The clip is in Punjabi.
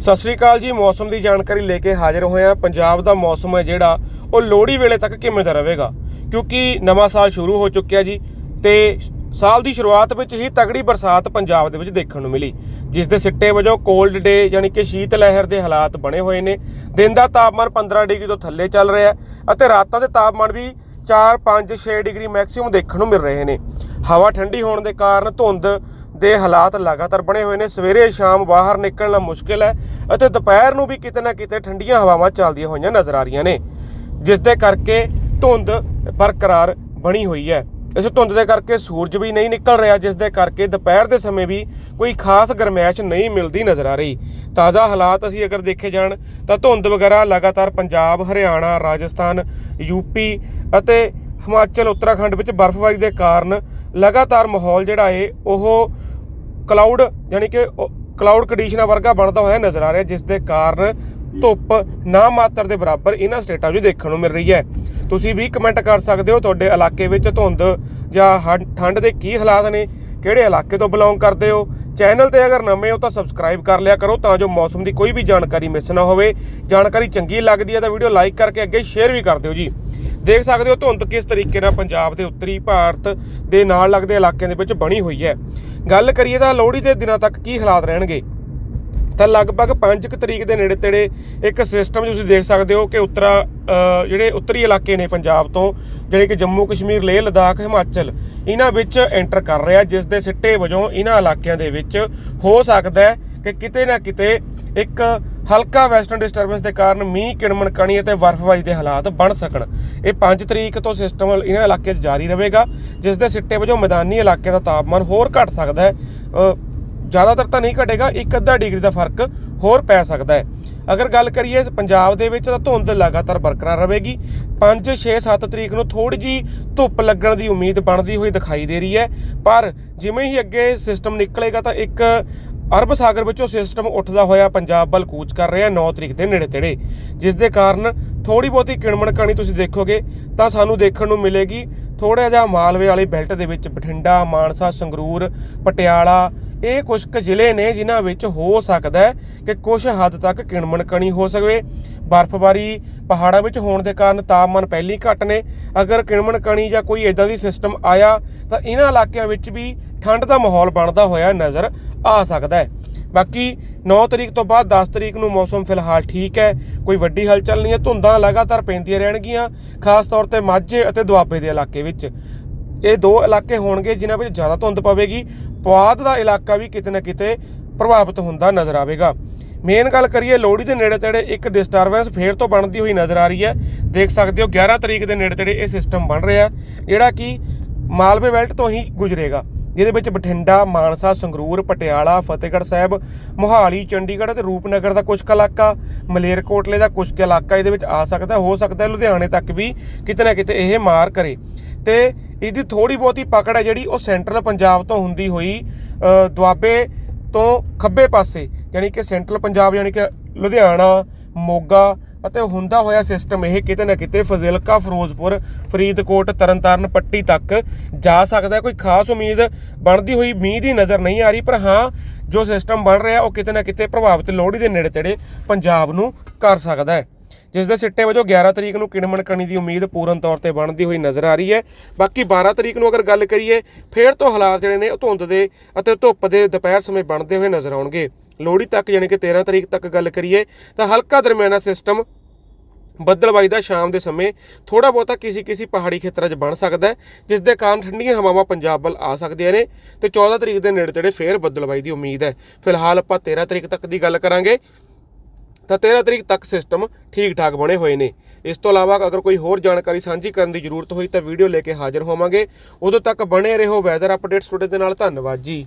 ਸਤਿ ਸ੍ਰੀ ਅਕਾਲ ਜੀ, ਮੌਸਮ ਦੀ ਜਾਣਕਾਰੀ ਲੈ ਕੇ ਹਾਜ਼ਰ ਹੋਏ ਹਾਂ। ਪੰਜਾਬ ਦਾ ਮੌਸਮ ਹੈ ਜਿਹੜਾ, ਉਹ ਲੋਹੜੀ ਵੇਲੇ ਤੱਕ ਕਿਵੇਂ ਦਾ ਰਹੇਗਾ? ਕਿਉਂਕਿ ਨਵਾਂ ਸਾਲ ਸ਼ੁਰੂ ਹੋ ਚੁੱਕਿਆ ਜੀ ਤੇ ਸਾਲ ਦੀ ਸ਼ੁਰੂਆਤ ਵਿੱਚ ਹੀ ਤਗੜੀ ਬਰਸਾਤ ਪੰਜਾਬ ਦੇ ਵਿੱਚ ਦੇਖਣ ਨੂੰ ਮਿਲੀ, ਜਿਸ ਦੇ ਸਿੱਟੇ ਵਜੋਂ ਕੋਲਡ ਡੇ ਯਾਨੀ ਕਿ ਸ਼ੀਤ ਲਹਿਰ ਦੇ ਹਾਲਾਤ ਬਣੇ ਹੋਏ ਨੇ। ਦਿਨ ਦਾ ਤਾਪਮਾਨ 15 ਡਿਗਰੀ ਤੋਂ ਥੱਲੇ ਚੱਲ ਰਿਹਾ ਅਤੇ ਰਾਤਾਂ ਦੇ ਤਾਪਮਾਨ ਵੀ 4 5 6 ਡਿਗਰੀ ਮੈਕਸਿਮਮ ਦੇਖਣ ਨੂੰ ਮਿਲ ਰਹੇ ਨੇ। ਹਵਾ ਠੰਡੀ ਹੋਣ ਦੇ ਕਾਰਨ ਧੁੰਦ ਦੇ ਹਾਲਾਤ ਲਗਾਤਾਰ ਬਣੇ ਹੋਏ ਨੇ। ਸਵੇਰੇ ਸ਼ਾਮ ਬਾਹਰ ਨਿਕਲਣਾ ਮੁਸ਼ਕਿਲ ਹੈ ਅਤੇ ਦੁਪਹਿਰ ਨੂੰ ਵੀ ਕਿਤੇ ਨਾ ਕਿਤੇ ਠੰਡੀਆਂ ਹਵਾਵਾਂ ਚੱਲਦੀਆਂ ਹੋਈਆਂ ਨਜ਼ਰ ਆ ਰਹੀਆਂ ਨੇ। ਜਿਸ ਦੇ ਕਰਕੇ ਧੁੰਦ ਬਰਕਰਾਰ ਬਣੀ ਹੋਈ ਹੈ। ਇਸ ਧੁੰਦ ਦੇ ਕਰਕੇ ਸੂਰਜ ਵੀ ਨਹੀਂ ਨਿਕਲ ਰਿਹਾ, ਜਿਸ ਦੇ ਕਰਕੇ ਦੁਪਹਿਰ ਦੇ ਸਮੇਂ ਵੀ ਕੋਈ ਖਾਸ ਗਰਮੈਸ਼ ਨਹੀਂ ਮਿਲਦੀ ਨਜ਼ਰ ਆ ਰਹੀ। ਤਾਜ਼ਾ ਹਾਲਾਤ ਅਸੀਂ ਅਗਰ ਦੇਖੇ ਜਾਣ, ਤਾਂ ਧੁੰਦ ਵਗੈਰਾ ਲਗਾਤਾਰ ਪੰਜਾਬ, ਹਰਿਆਣਾ, ਰਾਜਸਥਾਨ ਯੂਪੀ ਅਤੇ ਹਿਮਾਚਲ, ਉੱਤਰਾਖੰਡ ਵਿੱਚ ਬਰਫ਼ਬਾਰੀ ਦੇ ਕਾਰਨ ਲਗਾਤਾਰ ਮਾਹੌਲ ਜਿਹੜਾ ਏ, ਉਹ ਕਲਾਊਡ ਯਾਨੀ ਕਿ ਕਲਾਊਡ ਕੰਡੀਸ਼ਨਾਂ ਵਰਗਾ ਬਣਦਾ ਹੋਇਆ ਨਜ਼ਰ ਆ ਰਿਹਾ, ਜਿਸ ਦੇ ਕਾਰਨ ਧੁੱਪ ਨਾ ਮਾਤਰ ਦੇ ਬਰਾਬਰ ਇਹਨਾਂ ਸਟੇਟਾਂ ਵਿੱਚ ਦੇਖਣ ਨੂੰ ਮਿਲ ਰਹੀ ਹੈ। ਤੁਸੀਂ ਵੀ ਕਮੈਂਟ ਕਰ ਸਕਦੇ ਹੋ ਤੁਹਾਡੇ ਇਲਾਕੇ ਵਿੱਚ ਧੁੰਦ ਜਾਂ ਹੰ- ਠੰਡ ਦੇ ਕੀ ਹਾਲਾਤ ਨੇ, ਕਿਹੜੇ ਇਲਾਕੇ ਤੋਂ ਬਿਲੋਂਗ ਕਰਦੇ ਹੋ? ਚੈਨਲ ਤੇ ਅਗਰ ਨਵੇਂ ਹੋ ਤਾਂ ਸਬਸਕ੍ਰਾਈਬ ਕਰ ਲਿਆ ਕਰੋ ਤਾਂ ਜੋ ਮੌਸਮ ਦੀ ਕੋਈ ਵੀ ਜਾਣਕਾਰੀ ਮਿਸ ਨਾ ਹੋਵੇ। ਜਾਣਕਾਰੀ ਚੰਗੀ ਲੱਗਦੀ ਹੈ ਤਾਂ ਵੀਡੀਓ ਲਾਈਕ ਕਰਕੇ ਅੱਗੇ ਸ਼ੇਅਰ ਵੀ ਕਰ ਦਿਓ ਜੀ। ਦੇਖ ਸਕਦੇ ਹੋ ਧੁੰਦ ਕਿਸ ਤਰੀਕੇ ਨਾਲ ਪੰਜਾਬ ਦੇ ਉੱਤਰੀ ਭਾਰਤ ਦੇ ਨਾਲ ਲੱਗਦੇ ਇਲਾਕਿਆਂ ਦੇ ਵਿੱਚ ਬਣੀ ਹੋਈ ਹੈ। ਗੱਲ ਕਰੀਏ ਤਾਂ ਲੋਹੜੀ ਦੇ ਦਿਨਾਂ ਤੱਕ ਕੀ ਹਾਲਾਤ ਰਹਿਣਗੇ? ਤਾਂ ਲਗਭਗ 5 ਕੁ ਤਰੀਕ ਦੇ ਨੇੜੇ ਤੇੜੇ ਇੱਕ ਸਿਸਟਮ ਤੁਸੀਂ ਦੇਖ ਸਕਦੇ ਹੋ ਕਿ ਉੱਤਰਾ ਜਿਹੜੇ ਉੱਤਰੀ ਇਲਾਕੇ ਨੇ ਪੰਜਾਬ ਤੋਂ, ਜਿਹੜੇ ਕਿ ਜੰਮੂ ਕਸ਼ਮੀਰ, ਲੇਹ ਲਦਾਖ, ਹਿਮਾਚਲ, ਇਹਨਾਂ ਵਿੱਚ ਐਂਟਰ ਕਰ ਰਿਹਾ, ਜਿਸ ਦੇ ਸਿੱਟੇ ਵਜੋਂ ਇਹਨਾਂ ਇਲਾਕਿਆਂ ਦੇ ਵਿੱਚ ਹੋ ਸਕਦਾ ਹੈ ਕਿ ਕਿਤੇ ਨਾ ਕਿਤੇ ਇੱਕ ਹਲਕਾ ਵੈਸਟਰਨ ਡਿਸਟਰਬੈਂਸ ਦੇ ਕਾਰਨ ਮੀਂਹ ਕਿਣਮਣ ਕਣੀ ਅਤੇ ਬਰਫ਼ਬਾਰੀ ਦੇ ਹਾਲਾਤ ਬਣ ਸਕਣ। ਇਹ 5 ਤਰੀਕ ਤੋਂ ਸਿਸਟਮ ਇਹਨਾਂ ਇਲਾਕੇ 'ਚ ਜਾਰੀ ਰਹੇਗਾ, ਜਿਸ ਦੇ ਸਿੱਟੇ ਵਜੋਂ ਮੈਦਾਨੀ ਇਲਾਕੇ ਦਾ ਤਾਪਮਾਨ ਹੋਰ ਘਟ ਸਕਦਾ ਹੈ। ਜ਼ਿਆਦਾਤਰ ਤਾਂ ਨਹੀਂ ਘਟੇਗਾ, ਇੱਕ ਅੱਧਾ ਡਿਗਰੀ ਦਾ ਫ਼ਰਕ ਹੋਰ ਪੈ ਸਕਦਾ ਹੈ। ਅਗਰ ਗੱਲ ਕਰੀਏ ਪੰਜਾਬ ਦੇ ਵਿੱਚ, ਤਾਂ ਧੁੰਦ ਲਗਾਤਾਰ ਬਰਕਰਾਰ ਰਹੇਗੀ। 5 6 7 ਤਰੀਕ ਨੂੰ ਥੋੜੀ ਜੀ ਧੁੱਪ ਲੱਗਣ ਦੀ ਉਮੀਦ ਬਣਦੀ ਹੋਈ ਦਿਖਾਈ ਦੇ ਰਹੀ ਹੈ। ਪਰ ਜਿਵੇਂ ਹੀ ਅੱਗੇ ਸਿਸਟਮ ਨਿਕਲੇਗਾ, ਤਾਂ ਇੱਕ ਅਰਬ ਸਾਗਰ ਵਿੱਚੋਂ ਸਿਸਟਮ ਉੱਠਦਾ ਹੋਇਆ ਪੰਜਾਬ ਵੱਲ ਕੂਚ ਕਰ ਰਿਹਾ 9 ਤਰੀਕ ਦੇ ਨੇੜੇ ਤੇੜੇ ਜਿਸ ਦੇ ਕਾਰਨ ਥੋੜੀ ਬਹੁਤੀ ਕਿਣਮਣ ਕਣੀ ਤੁਸੀਂ ਦੇਖੋਗੇ ਤਾਂ ਸਾਨੂੰ ਦੇਖਣ ਨੂੰ ਮਿਲੇਗੀ ਥੋੜਾ ਜਿਹਾ ਮਾਲਵੇ ਵਾਲੀ ਬੈਲਟ ਦੇ ਵਿੱਚ ਬਠਿੰਡਾ, ਮਾਨਸਾ, ਸੰਗਰੂਰ, ਪਟਿਆਲਾ ਇਹ ਕੁਝ ਕੁ ਜ਼ਿਲ੍ਹੇ ਨੇ ਜਿਨ੍ਹਾਂ ਵਿੱਚ ਹੋ ਸਕਦਾ ਹੈ ਕਿ ਕੁਝ ਹੱਦ ਤੱਕ ਕਿਣਮਣ ਕਣੀ ਹੋ ਸਕੇ ਬਰਫ਼ਬਾਰੀ ਪਹਾੜਾਂ ਵਿੱਚ ਹੋਣ ਦੇ ਕਾਰਨ ਤਾਪਮਾਨ ਪਹਿਲੀ ਘੱਟ ਨੇ। ਅਗਰ ਕਿਣਮਣ ਕਣੀ ਜਾਂ ਕੋਈ ਇਦਾਂ ਦੀ ਸਿਸਟਮ ਆਇਆ, ਤਾਂ ਇਹਨਾਂ ਇਲਾਕਿਆਂ ਵਿੱਚ ਵੀ ਠੰਡ ਦਾ ਮਾਹੌਲ ਬਣਦਾ ਹੋਇਆ ਨਜ਼ਰ ਆ ਸਕਦਾ ਹੈ। ਬਾਕੀ 9 ਤਰੀਕ ਤੋਂ ਬਾਅਦ 10 ਤਰੀਕ ਨੂੰ ਮੌਸਮ ਫਿਲਹਾਲ ਠੀਕ ਹੈ। ਕੋਈ ਵੱਡੀ ਹਲਚਲ ਨਹੀਂ ਹੈ। ਧੁੰਦਾਂ ਲਗਾਤਾਰ ਪੈਂਦੀਆਂ ਰਹਿਣਗੀਆਂ, ਖਾਸ ਤੌਰ ਤੇ ਮਾਝੇ ਅਤੇ ਦੁਆਬੇ ਦੇ ਇਲਾਕੇ ਵਿੱਚ। ਇਹ ਦੋ ਇਲਾਕੇ ਹੋਣਗੇ ਜਿਨ੍ਹਾਂ ਵਿੱਚ ਜ਼ਿਆਦਾ ਧੁੰਦ ਪਵੇਗੀ। ਪੁਆਧ ਦਾ ਇਲਾਕਾ ਵੀ ਕਿਤੇ ਨਾ ਕਿਤੇ ਪ੍ਰਭਾਵਿਤ ਹੁੰਦਾ ਨਜ਼ਰ ਆਵੇਗਾ। ਮੇਨ ਗੱਲ ਕਰੀਏ, ਲੋਹੜੀ ਦੇ ਨੇੜੇ ਤੇੜੇ ਇੱਕ ਡਿਸਟਰਬੈਂਸ ਫੇਰ ਤੋਂ ਬਣਦੀ ਹੋਈ ਨਜ਼ਰ ਆ ਰਹੀ ਹੈ। ਦੇਖ ਸਕਦੇ ਹੋ 11 ਤਰੀਕ ਦੇ ਨੇੜੇ ਤੇੜੇ ਇਹ ਸਿਸਟਮ ਬਣ ਰਿਹਾ ਜਿਹੜਾ ਕਿ ਮਾਲਵੇ ਬੈਲਟ ਤੋਂ ਹੀ ਗੁਜ਼ਰੇਗਾ। ਜਿਹਦੇ ਵਿੱਚ ਬਠਿੰਡਾ, ਮਾਨਸਾ, ਸੰਗਰੂਰ, ਪਟਿਆਲਾ, ਫਤਿਹਗੜ੍ਹ ਸਾਹਿਬ, ਮੋਹਾਲੀ, ਚੰਡੀਗੜ੍ਹ ਅਤੇ ਰੂਪਨਗਰ ਦਾ ਕੁਝ ਕੁ ਇਲਾਕਾ, ਮਲੇਰਕੋਟਲੇ ਦਾ ਕੁਝ ਕੁ ਇਲਾਕਾ ਇਹਦੇ ਵਿੱਚ ਆ ਸਕਦਾ, ਹੋ ਸਕਦਾ ਲੁਧਿਆਣੇ ਤੱਕ ਵੀ ਕਿਤੇ ਨਾ ਕਿਤੇ ਇਹ ਮਾਰ ਕਰੇ। ਤੇ ਇਹਦੀ ਥੋੜੀ ਬਹੁਤੀ ਪਕੜ ਹੈ ਜਿਹੜੀ ਉਹ ਸੈਂਟਰਲ ਪੰਜਾਬ ਤੋਂ ਹੁੰਦੀ ਹੋਈ ਦੁਆਬੇ ਤੋਂ ਖੱਬੇ ਪਾਸੇ, ਯਾਨੀ ਕਿ ਸੈਂਟਰਲ ਪੰਜਾਬ ਯਾਨੀ ਕਿ ਲੁਧਿਆਣਾ, ਮੋਗਾ ਅਤੇ ਹੁੰਦਾ ਹੋਇਆ ਸਿਸਟਮ ਇਹ ਕਿਤੇ ਨਾ ਕਿਤੇ ਫਜ਼ਿਲਕਾ, ਫਿਰੋਜ਼ਪੁਰ, ਫਰੀਦਕੋਟ, ਤਰਨਤਾਰਨ, ਪੱਟੀ ਤੱਕ ਜਾ ਸਕਦਾ ਕੋਈ ਖਾਸ ਉਮੀਦ ਬਣਦੀ ਹੋਈ ਮੀਂਹ ਦੀ ਨਜ਼ਰ ਨਹੀਂ ਆ ਰਹੀ, ਪਰ ਹਾਂ, ਜੋ ਸਿਸਟਮ ਬਣ ਰਿਹਾ ਉਹ ਕਿਤੇ ਨਾ ਕਿਤੇ ਪ੍ਰਭਾਵਿਤ ਲੋਹੜੀ ਦੇ ਨੇੜੇ ਤੇੜੇ ਪੰਜਾਬ ਨੂੰ ਕਰ ਸਕਦਾ ਹੈ। ਜਿਸ ਦੇ ਸਿੱਟੇ ਵਜੋਂ 11 ਤਰੀਕ ਨੂੰ ਕਿਣਮਣ ਕਣੀ ਦੀ ਉਮੀਦ ਪੂਰਨ ਤੌਰ ਤੇ ਬਣਦੀ ਹੋਈ ਨਜ਼ਰ ਆ ਰਹੀ ਹੈ। ਬਾਕੀ 12 ਤਰੀਕ ਨੂੰ ਅਗਰ ਗੱਲ ਕਰੀਏ, ਫੇਰ ਤੋਂ ਹਾਲਾਤ ਜਿਹੜੇ ਨੇ ਉਹ ਧੁੰਦ ਦੇ ਅਤੇ ਧੁੱਪ ਦੇ ਦੁਪਹਿਰ ਸਮੇਂ ਬਣਦੇ ਹੋਏ ਨਜ਼ਰ ਆਉਣਗੇ। ਲੋਹੜੀ ਤੱਕ ਯਾਨੀ ਕਿ 13 ਤਰੀਕ ਤੱਕ ਗੱਲ ਕਰੀਏ, ਤਾਂ ਹਲਕਾ ਦਰਮਿਆਨਾ ਸਿਸਟਮ ਬੱਦਲਬਾਈ ਦਾ ਸ਼ਾਮ ਦੇ ਸਮੇਂ ਥੋੜਾ ਬਹੁਤਾ ਕਿਸੇ ਕਿਸੇ ਪਹਾੜੀ ਖੇਤਰਾਂ 'ਚ ਬਣ ਸਕਦਾ ਹੈ, ਜਿਸ ਦੇ ਕਾਰਨ ਠੰਡੀਆਂ ਹਵਾਵਾਂ ਪੰਜਾਬ ਵੱਲ ਆ ਸਕਦੀਆਂ ਨੇ ਤੇ 14 ਤਰੀਕ ਦੇ ਨੇੜੇ ਤੇੜੇ ਫੇਰ ਬੱਦਲਬਾਈ ਦੀ ਉਮੀਦ ਹੈ। ਫਿਲਹਾਲ ਆਪਾਂ 13 ਤਰੀਕ ਤੱਕ ਦੀ ਗੱਲ ਕਰਾਂਗੇ। ਤਾਂ 13 ਤਰੀਕ ਤੱਕ ਸਿਸਟਮ ਠੀਕ ਠਾਕ ਬਣੇ ਹੋਏ ਨੇ। ਇਸ ਤੋਂ ਇਲਾਵਾ ਅਗਰ ਕੋਈ ਹੋਰ ਜਾਣਕਾਰੀ ਸਾਂਝੀ ਕਰਨ ਦੀ ਜ਼ਰੂਰਤ ਹੋਈ ਤਾਂ ਵੀਡੀਓ ਲੈ ਕੇ ਹਾਜ਼ਰ ਹੋਵਾਂਗੇ। ਉਦੋਂ ਤੱਕ ਬਣੇ ਰਹੋ ਵੈਦਰ ਅਪਡੇਟਸ ਤੁਹਾਡੇ ਦੇ ਨਾਲ। ਧੰਨਵਾਦ ਜੀ।